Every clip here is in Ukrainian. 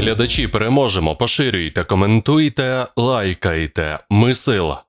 Глядачі переможемо, поширюйте, коментуйте, лайкайте. Ми сила.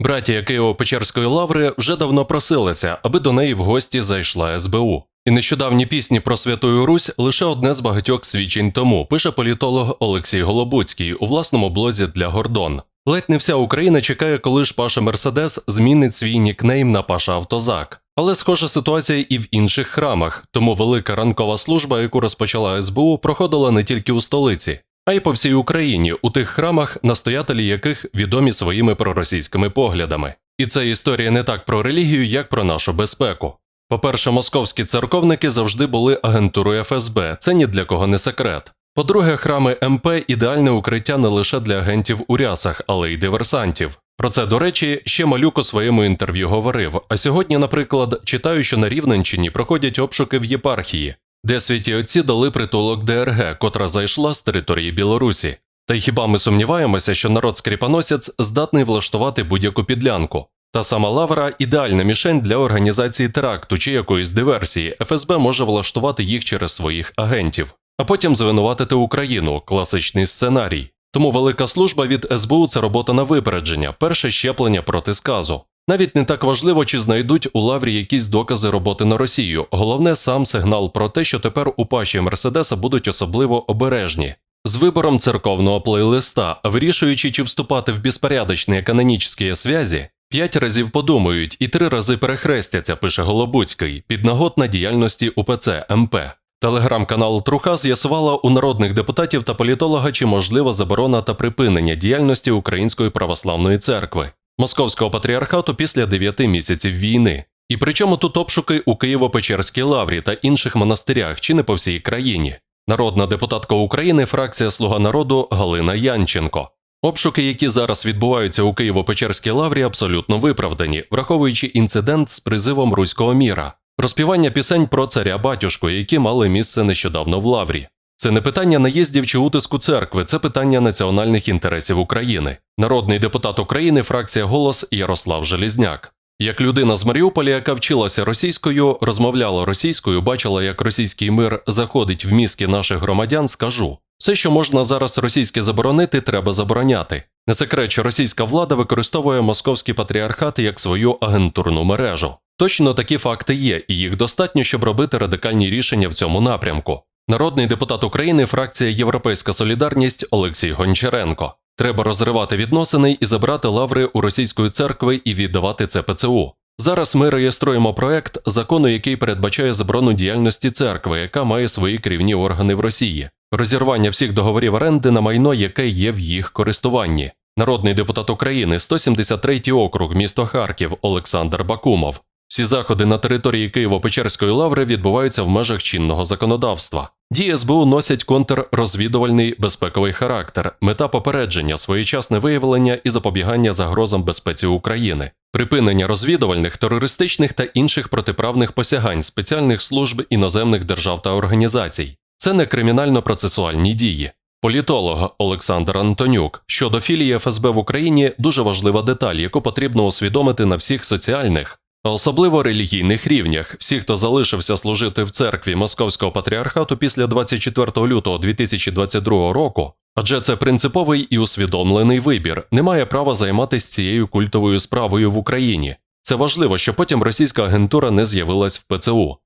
Братія Києво-Печерської лаври вже давно просилися, аби до неї в гості зайшла СБУ. І нещодавні пісні про Святую Русь лише одне з багатьох свідчень тому, пише політолог Олексій Голобуцький у власному блозі для Гордон. Ледь не вся Україна чекає, коли ж Паша Мерседес змінить свій нікнейм на Паша Автозак. Але схожа ситуація і в інших храмах, тому велика ранкова служба, яку розпочала СБУ, проходила не тільки у столиці, а й по всій Україні, у тих храмах, настоятелі яких відомі своїми проросійськими поглядами. І це історія не так про релігію, як про нашу безпеку. По-перше, московські церковники завжди були агентурою ФСБ, це ні для кого не секрет. По-друге, храми МП ідеальне укриття не лише для агентів у рясах, але й диверсантів. Про це, до речі, ще малюк у своєму інтерв'ю говорив. А сьогодні, наприклад, читаю, що на Рівненщині проходять обшуки в єпархії, де святі отці дали притулок ДРГ, котра зайшла з території Білорусі. Та й хіба ми сумніваємося, що народ скріпоносець здатний влаштувати будь-яку підлянку? Та сама лавра ідеальна мішень для організації теракту чи якоїсь диверсії. ФСБ може влаштувати їх через своїх агентів, а потім звинуватити Україну класичний сценарій. Тому велика служба від СБУ це робота на випередження, перше щеплення проти сказу. Навіть не так важливо, чи знайдуть у лаврі якісь докази роботи на Росію. Головне сам сигнал про те, що тепер у паші Мерседеса будуть особливо обережні. З вибором церковного плейлиста, вирішуючи, чи вступати в безпорядочні канонічні зв'язі, п'ять разів подумають і три рази перехрестяться, пише Голобуцький, під нагод на діяльності УПЦ МП. Телеграм-канал Труха з'ясувала у народних депутатів та політолога, чи можлива заборона та припинення діяльності Української православної церкви, Московського патріархату після 9 місяців війни. І причому тут обшуки у Києво-Печерській лаврі та інших монастирях, чи не по всій країні. Народна депутатка України, фракція Слуга народу Галина Янченко. Обшуки, які зараз відбуваються у Києво-Печерській лаврі, абсолютно виправдані, враховуючи інцидент з призивом руського міра, розпівання пісень про царя батюшку, які мали місце нещодавно в лаврі. Це не питання наїздів чи утиску церкви, це питання національних інтересів України. Народний депутат України, фракція Голос Ярослав Желізняк. Як людина з Маріуполя, яка вчилася російською, розмовляла російською, бачила, як російський мир заходить в мізки наших громадян, скажу все, що можна зараз російське заборонити, треба забороняти. Не секрет, що російська влада використовує московський патріархат як свою агентурну мережу. Точно такі факти є, і їх достатньо, щоб робити радикальні рішення в цьому напрямку. Народний депутат України, фракція Європейська Солідарність Олексій Гончаренко. Треба розривати відносини і забрати лаври у російської церкви і віддавати це ПЦУ. Зараз ми реєструємо проект закону, який передбачає заборону діяльності церкви, яка має свої керівні органи в Росії, розірвання всіх договорів оренди на майно, яке є в їх користуванні. Народний депутат України, 173 округ, місто Харків Олександр Бакумов. Всі заходи на території Києво-Печерської лаври відбуваються в межах чинного законодавства. Дії СБУ носять контррозвідувальний безпековий характер, мета попередження, своєчасне виявлення і запобігання загрозам безпеці України, припинення розвідувальних, терористичних та інших протиправних посягань спеціальних служб іноземних держав та організацій. Це не кримінально-процесуальні дії. Політолог Олександр Антонюк щодо філії ФСБ в Україні дуже важлива деталь, яку потрібно усвідомити на всіх соціальних, особливо релігійних рівнях. Всі, хто залишився служити в церкві Московського патріархату після 24 лютого 2022 року, адже це принциповий і усвідомлений вибір, не має права займатися цією культовою справою в Україні. Це важливо, що потім російська агентура не з'явилась в ПЦУ.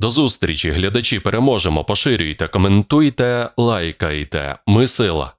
До зустрічі, глядачі, переможемо, поширюйте, коментуйте, лайкайте. Ми сила.